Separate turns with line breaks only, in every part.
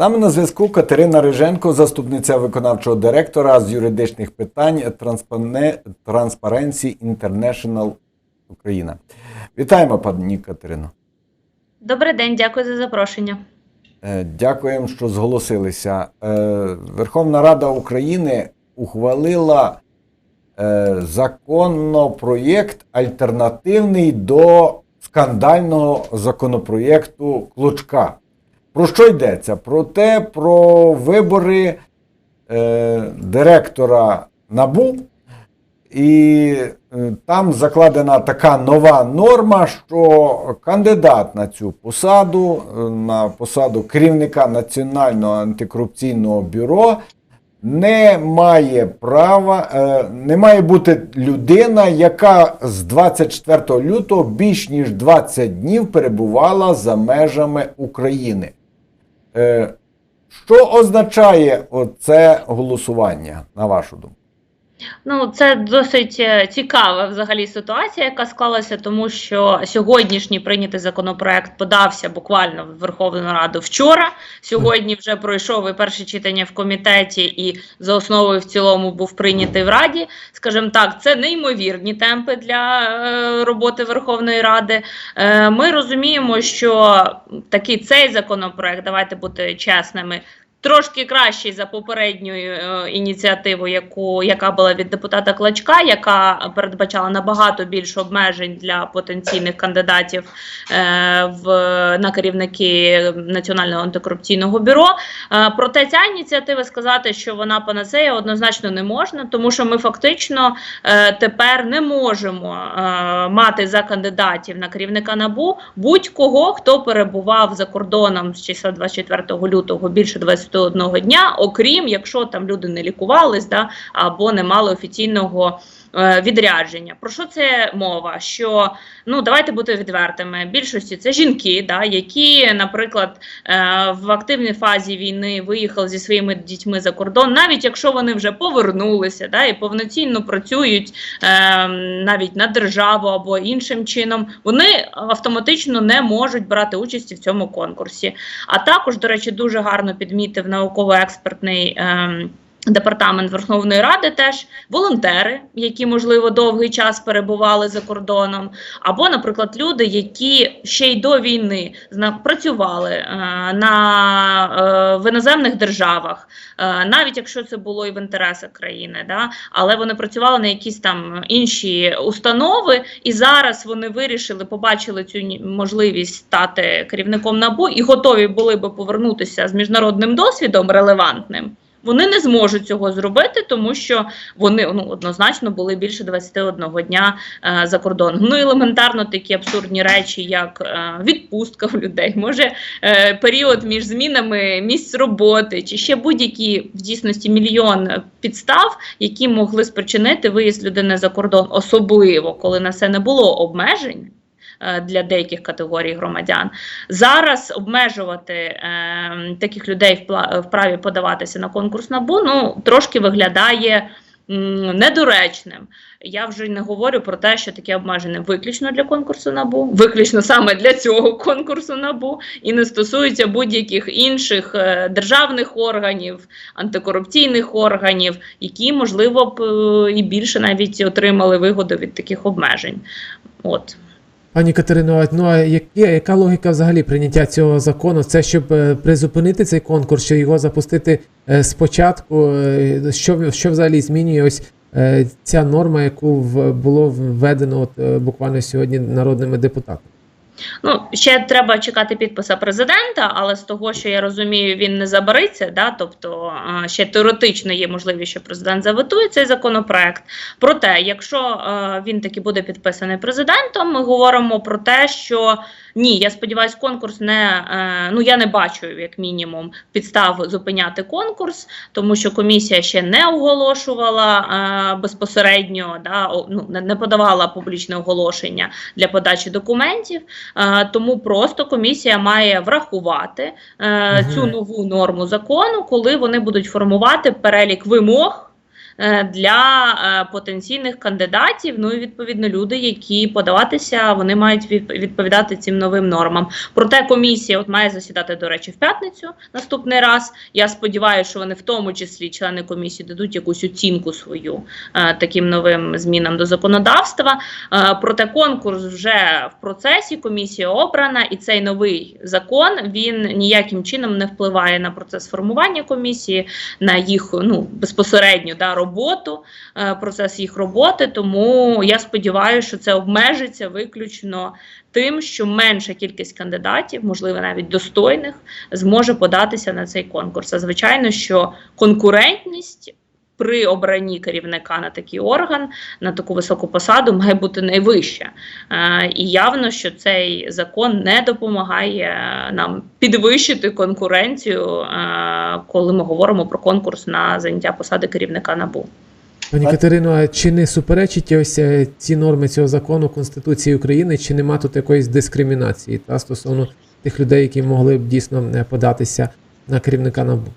нами на зв'язку Катерина Риженко, заступниця виконавчого директора з юридичних питань Transparency International Україна. Вітаємо, пані Катерино.
Добрий день, дякую за запрошення.
Е, Дякуємо, що зголосилися. Е, Верховна Рада України ухвалила е, законопроєкт альтернативний до скандального законопроєкту Клочка. Про що йдеться? Про те, про вибори е, директора НАБУ. І е, там закладена така нова норма, що кандидат на цю посаду, е, на посаду керівника Національного антикорупційного бюро, не має права, е, не має бути людина, яка з 24 лютого більш ніж 20 днів перебувала за межами України. Е, Що означає це голосування, на вашу думку?
Ну, це досить е, цікава взагалі ситуація, яка склалася, тому що сьогоднішній прийнятий законопроект подався буквально в Верховну Раду вчора. Сьогодні вже пройшов і перше читання в комітеті, і за основою в цілому був прийнятий в Раді. Скажімо так, це неймовірні темпи для е, роботи Верховної Ради. Е, Ми розуміємо, що такий цей законопроект, давайте бути чесними. Трошки кращий за попередню е, ініціативу, яку яка була від депутата Клачка, яка передбачала набагато більше обмежень для потенційних кандидатів е, в на керівники Національного антикорупційного бюро. Е, проте ця ініціатива сказати, що вона панацея, однозначно не можна, тому що ми фактично е, тепер не можемо е, мати за кандидатів на керівника набу будь-кого, хто перебував за кордоном з числа 24 лютого більше 21 дня, окрім якщо там люди не лікувались, да або не мали офіційного. Е, Відрядження про що це мова? Що ну давайте бути відвертими. Більшості це жінки, да, які, наприклад, е, в активній фазі війни виїхали зі своїми дітьми за кордон, навіть якщо вони вже повернулися, да, і повноцінно працюють е, навіть на державу або іншим чином, вони автоматично не можуть брати участі в цьому конкурсі. А також, до речі, дуже гарно підмітив науково-експертний. Е, Департамент Верховної Ради теж волонтери, які можливо довгий час перебували за кордоном, або, наприклад, люди, які ще й до війни працювали е, на е, в іноземних державах, е, навіть якщо це було і в інтересах країни, да, але вони працювали на якісь там інші установи, і зараз вони вирішили, побачили цю можливість стати керівником набу і готові були би повернутися з міжнародним досвідом релевантним. Вони не зможуть цього зробити, тому що вони ну однозначно були більше 21 дня е, за кордоном. Ну елементарно такі абсурдні речі, як е, відпустка в людей, може е, період між змінами місць роботи, чи ще будь-які в дійсності мільйон підстав, які могли спричинити виїзд людини за кордон, особливо коли на це не було обмежень. Е, Для деяких категорій громадян зараз обмежувати е, таких людей в праві подаватися на конкурс набу ну трошки виглядає недоречним. Я вже не говорю про те, що таке обмеження виключно для конкурсу набу, виключно саме для цього конкурсу набу, і не стосується будь-яких інших е, державних органів, антикорупційних органів, які можливо б і більше навіть отримали вигоду від таких обмежень. От.
Пані Катерино, ну а які, яка логіка взагалі прийняття цього закону? Це щоб е, призупинити цей конкурс, чи його запустити е, спочатку? Е, Що, що взагалі змінює ось ця норма, яку було введено от, буквально сьогодні народними депутатами?
Ну, ще треба чекати підписа президента, але з того, що я розумію, він не забариться. Да? Тобто е, ще теоретично є можливість, що президент заветує цей законопроект. Проте, якщо е, він таки буде підписаний президентом, ми говоримо про те, що ні, я сподіваюся, конкурс не е, ну я не бачу як мінімум підстав зупиняти конкурс, тому що комісія ще не оголошувала е, безпосередньо, да, ну, не, подавала публічне оголошення для подачі документів. Е, Тому просто комісія має врахувати цю нову норму закону, коли вони будуть формувати перелік вимог. Е, для е, потенційних кандидатів. Ну і відповідно люди, які подаватися, вони мають відповідати цим новим нормам. Проте комісія от має засідати, до речі, в п'ятницю наступний раз. Я сподіваюся, що вони в тому числі члени комісії дадуть якусь оцінку свою е, таким новим змінам до законодавства. Проте конкурс вже в процесі, комісія обрана, і цей новий закон він ніяким чином не впливає на процес формування комісії, на їх ну безпосередню да, роботу, е, процес їх роботи. Тому я сподіваюся, що це обмежиться виключно тим, що менша кількість кандидатів, можливо, навіть достойних, зможе податися на цей конкурс. А звичайно, що конкурентність. При обранні керівника на такий орган, на таку високу посаду має бути найвища. Е, і явно, що цей закон не допомагає е, нам підвищити конкуренцію, е, коли ми говоримо про конкурс на заняття посади керівника НАБУ.
Пані Катерино, а чи не суперечить ось ці норми цього закону Конституції України, чи нема тут якоїсь дискримінації та стосовно тих людей, які могли б дійсно податися на керівника НАБУ?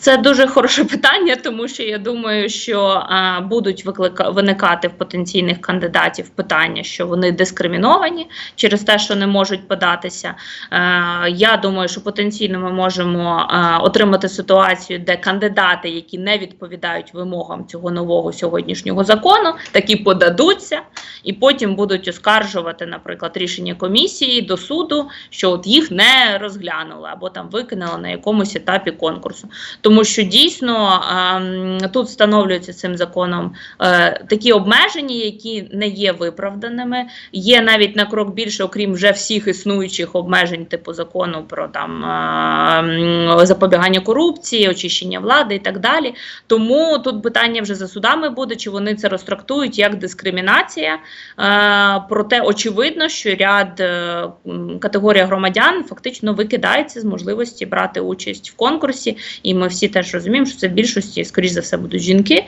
Це дуже хороше питання, тому що я думаю, що е, будуть виклика- виникати в потенційних кандидатів питання, що вони дискриміновані через те, що не можуть податися. Е, я думаю, що потенційно ми можемо е, отримати ситуацію, де кандидати, які не відповідають вимогам цього нового сьогоднішнього закону, такі подадуться, і потім будуть оскаржувати, наприклад, рішення комісії до суду, що от їх не розглянули або там викинули на якомусь етапі конкурсу. Тому що дійсно ем, тут встановлюються цим законом е, такі обмеження, які не є виправданими. Є навіть на крок більше, окрім вже всіх існуючих обмежень, типу закону про там ем, запобігання корупції, очищення влади і так далі. Тому тут питання вже за судами буде, чи вони це розтрактують як дискримінація. Е, проте очевидно, що ряд е, м, категорія громадян фактично викидається з можливості брати участь в конкурсі, і ми всі теж розуміємо, що це в більшості, скоріш за все, будуть жінки, е,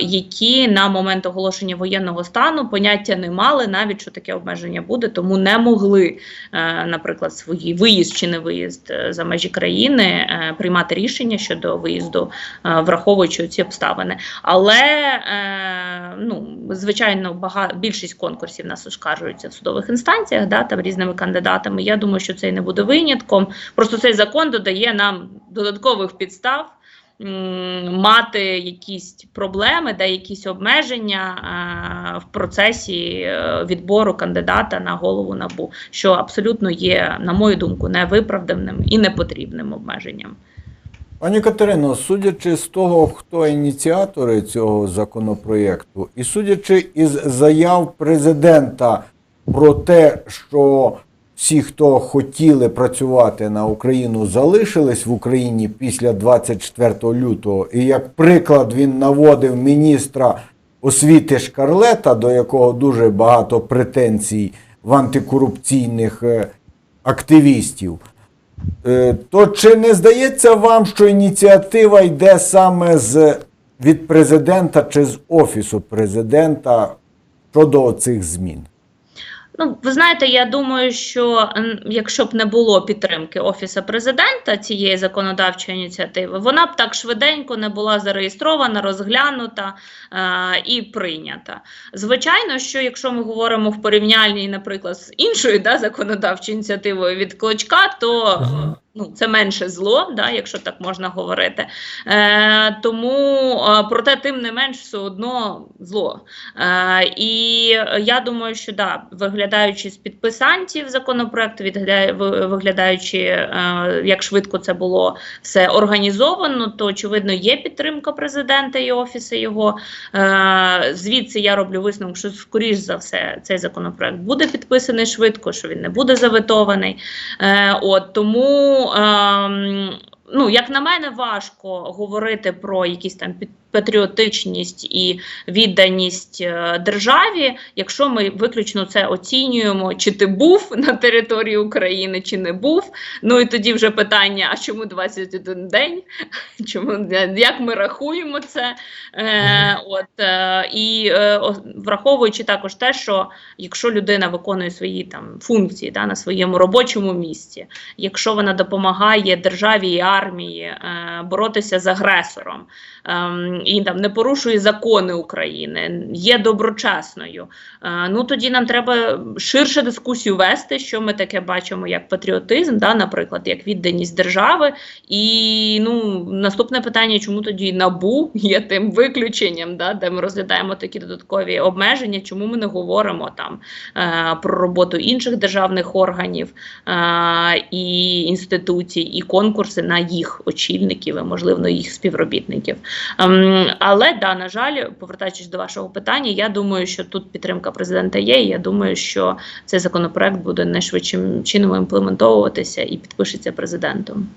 які на момент оголошення воєнного стану поняття не мали, навіть що таке обмеження буде, тому не могли, е, наприклад, свої виїзд чи не виїзд е, за межі країни приймати рішення щодо виїзду, враховуючи ці обставини. Але ну, звичайно, бага, більшість конкурсів нас оскаржуються в судових інстанціях, да, там різними кандидатами. Я думаю, що це і не буде винятком. Просто цей закон додає нам додаткових підстав. Мати якісь проблеми, де якісь обмеження е, в процесі е, відбору кандидата на голову набу, що абсолютно є, на мою думку, невиправданим і непотрібним обмеженням.
Пані Катерино, судячи з того, хто ініціатори цього законопроєкту, і судячи із заяв президента про те, що всі, хто хотіли працювати на Україну, залишились в Україні після 24 лютого, і як приклад він наводив міністра освіти Шкарлета, до якого дуже багато претензій в антикорупційних е, активістів. Е, То чи не здається вам, що ініціатива йде саме з від президента чи з офісу президента щодо цих змін?
Ну, ви знаєте, я думаю, що якщо б не було підтримки офісу президента цієї законодавчої ініціативи, вона б так швиденько не була зареєстрована, розглянута е, і прийнята. Звичайно, що якщо ми говоримо в порівнянні, наприклад, з іншою да, законодавчою ініціативою від Клочка, то. Ну, це менше зло, да, якщо так можна говорити. Е, тому, е, проте, тим не менш, все одно зло. Е, і я думаю, що да, виглядаючи з підписантів законопроекту, виглядаючи, е, як швидко це було все організовано, то очевидно є підтримка президента і офісу його. Е, звідси я роблю висновок, що скоріш за все цей законопроект буде підписаний швидко, що він не буде заветований. Е, от тому. Ем, Ну, як на мене, важко говорити про якісь там під- патріотичність і відданість е, державі, якщо ми виключно це оцінюємо, чи ти був на території України, чи не був. Ну і тоді вже питання: а чому 21 день? Чому як ми рахуємо це? Е, от, е, і е, враховуючи також те, що якщо людина виконує свої там функції да, на своєму робочому місці, якщо вона допомагає державі і армії е, боротися з агресором, ем, і там не порушує закони України, є доброчесною. Е, ну тоді нам треба ширше дискусію вести, що ми таке бачимо як патріотизм, да, наприклад, як відданість держави. І ну наступне питання, чому тоді набу є тим виключенням, да, де ми розглядаємо такі додаткові обмеження, чому ми не говоримо там е, про роботу інших державних органів е, і інституцій, і конкурси на їх очільників, і можливо їх співробітників. Ем, але да, на жаль, повертаючись до вашого питання, я думаю, що тут підтримка президента є. і Я думаю, що цей законопроект буде найшвидшим чином імплементовуватися і підпишеться президентом.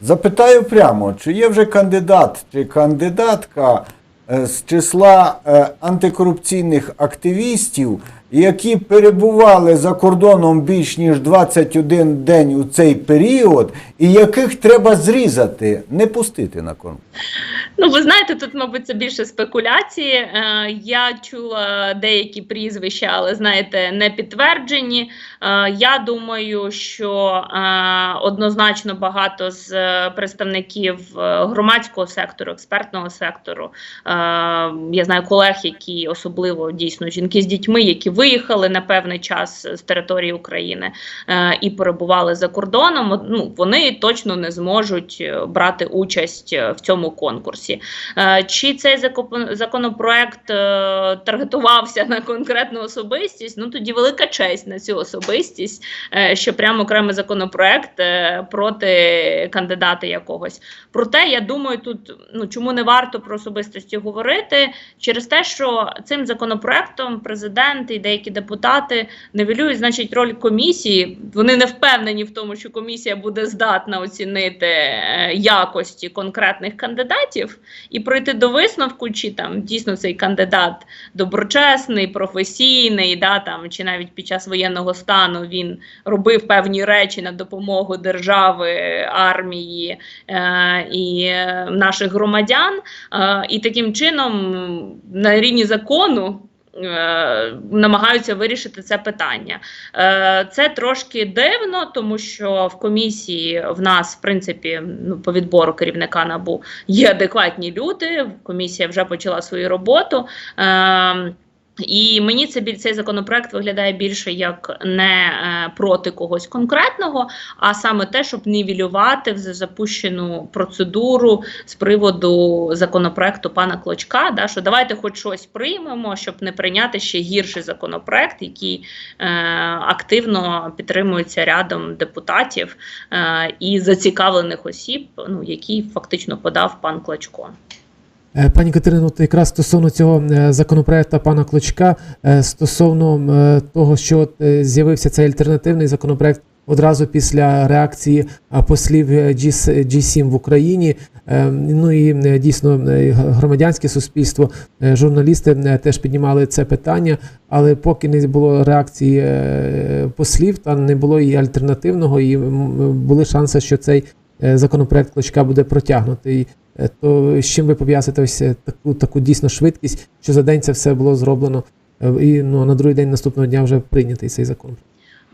Запитаю прямо, чи є вже кандидат чи кандидатка е, з числа е, антикорупційних активістів, які перебували за кордоном більш ніж 21 день у цей період, і яких треба зрізати, не пустити на конкурс?
Ну, ви знаєте, тут, мабуть, це більше спекуляції. Е, я чула деякі прізвища, але знаєте, не підтверджені. Е, я думаю, що е, однозначно багато з представників громадського сектору, експертного сектору. Я знаю колег, які особливо дійсно жінки з дітьми, які виїхали на певний час з території України е, і перебували за кордоном. Ну, вони точно не зможуть е, брати участь е, в цьому конкурсі. Чи цей законопроект таргетувався на конкретну особистість? Ну тоді велика честь на цю особистість, що прямо окремий законопроект проти кандидата якогось. Проте я думаю, тут ну чому не варто про особистості говорити через те, що цим законопроектом президент і деякі депутати нивелюють, значить, роль комісії. Вони не впевнені в тому, що комісія буде здатна оцінити е, якості конкретних кандидатів і прийти до висновку, чи там дійсно цей кандидат доброчесний, професійний, да, там, чи навіть під час воєнного стану він робив певні речі на допомогу держави, армії е, і е, наших громадян. Е, і таким чином на рівні закону. Е, Намагаються вирішити це питання. Е, Це трошки дивно, тому що в комісії в нас, в принципі, ну по відбору керівника набу є адекватні люди. Комісія вже почала свою роботу. Е, і мені це цей законопроект виглядає більше як не е, проти когось конкретного, а саме те, щоб нівелювати вже запущену процедуру з приводу законопроекту пана Клочка. Да, що давайте хоч щось приймемо, щоб не прийняти ще гірший законопроект, який е, активно підтримується рядом депутатів е, і зацікавлених осіб, ну які фактично подав пан Клочко.
Е, Пані Катерино, от якраз стосовно цього е, законопроекту пана Клочка, е, стосовно того, що з'явився цей альтернативний законопроект одразу після реакції послів е, G- G7 в Україні, ну і дійсно громадянське суспільство, журналісти теж піднімали це питання, але поки не було реакції послів, та не було і альтернативного, і були шанси, що цей законопроект Клочка буде протягнутий. Е, То з чим ви пов'язуєте ось е, таку таку дійсно швидкість, що за день це все було зроблено, е, і ну на другий день наступного дня вже прийнятий цей закон.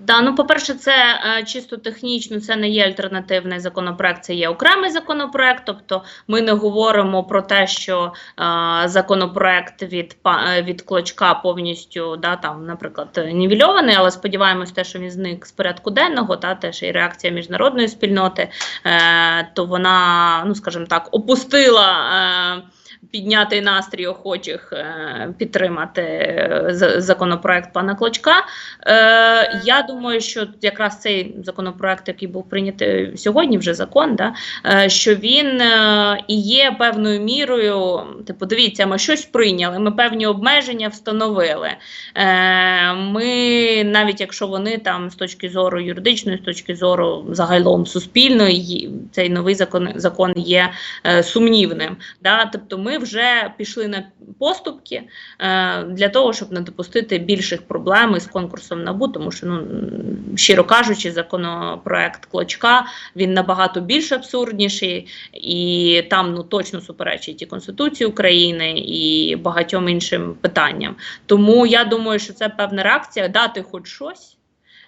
Да, ну по-перше, це е, чисто технічно, це не є альтернативний законопроект, це є окремий законопроект. Тобто ми не говоримо про те, що е, законопроект від е, від клочка повністю да, там, наприклад, нівельований, але сподіваємось, те, що він зник з порядку денного, та теж і реакція міжнародної спільноти, е, то вона, ну скажімо так, опустила. Е, Підняти настрій охочих е, підтримати е, законопроект пана Клочка. Е, я думаю, що якраз цей законопроект, який був прийнятий сьогодні, вже закон, да, що він і є певною мірою. Типу, дивіться, ми щось прийняли, ми певні обмеження встановили. Ми, навіть якщо вони там з точки зору юридичної, з точки зору загалом суспільної, цей новий закон, закон є сумнівним. Да? Тобто ми вже пішли на поступки е, для того, щоб не допустити більших проблем із конкурсом НАБУ, тому що, ну щиро кажучи, законопроект Клочка він набагато більш абсурдніший, і там ну точно суперечить і Конституції України, і багатьом іншим питанням. Тому я думаю, що це певна реакція дати хоч щось.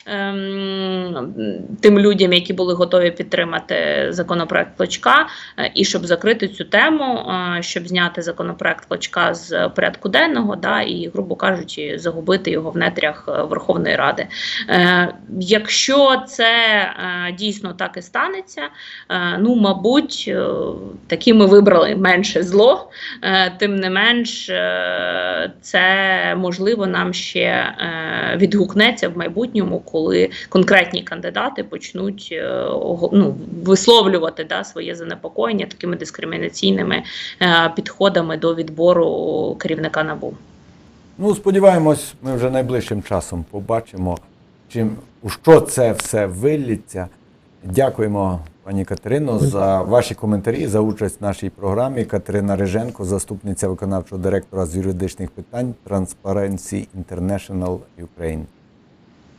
Ем, тим людям, які були готові підтримати законопроект Клочка, е, і щоб закрити цю тему, е, щоб зняти законопроект Клочка з порядку денного, да, і, грубо кажучи, загубити його в нетрях е, Верховної Ради. Якщо це дійсно так і станеться, ну, мабуть, таки ми вибрали менше зло, тим не менш, це можливо нам ще відгукнеться в майбутньому, коли конкретні кандидати почнуть е, ну, висловлювати да, своє занепокоєння такими дискримінаційними е, підходами до відбору керівника НАБУ.
Ну, сподіваємось, ми вже найближчим часом побачимо, чим у що це все вилліться. Дякуємо, пані Катерино, за ваші коментарі, за участь в нашій програмі. Катерина Риженко, заступниця виконавчого директора з юридичних питань Transparency International Ukraine.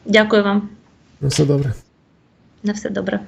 Дякую вам.
На все добре.
На все добре.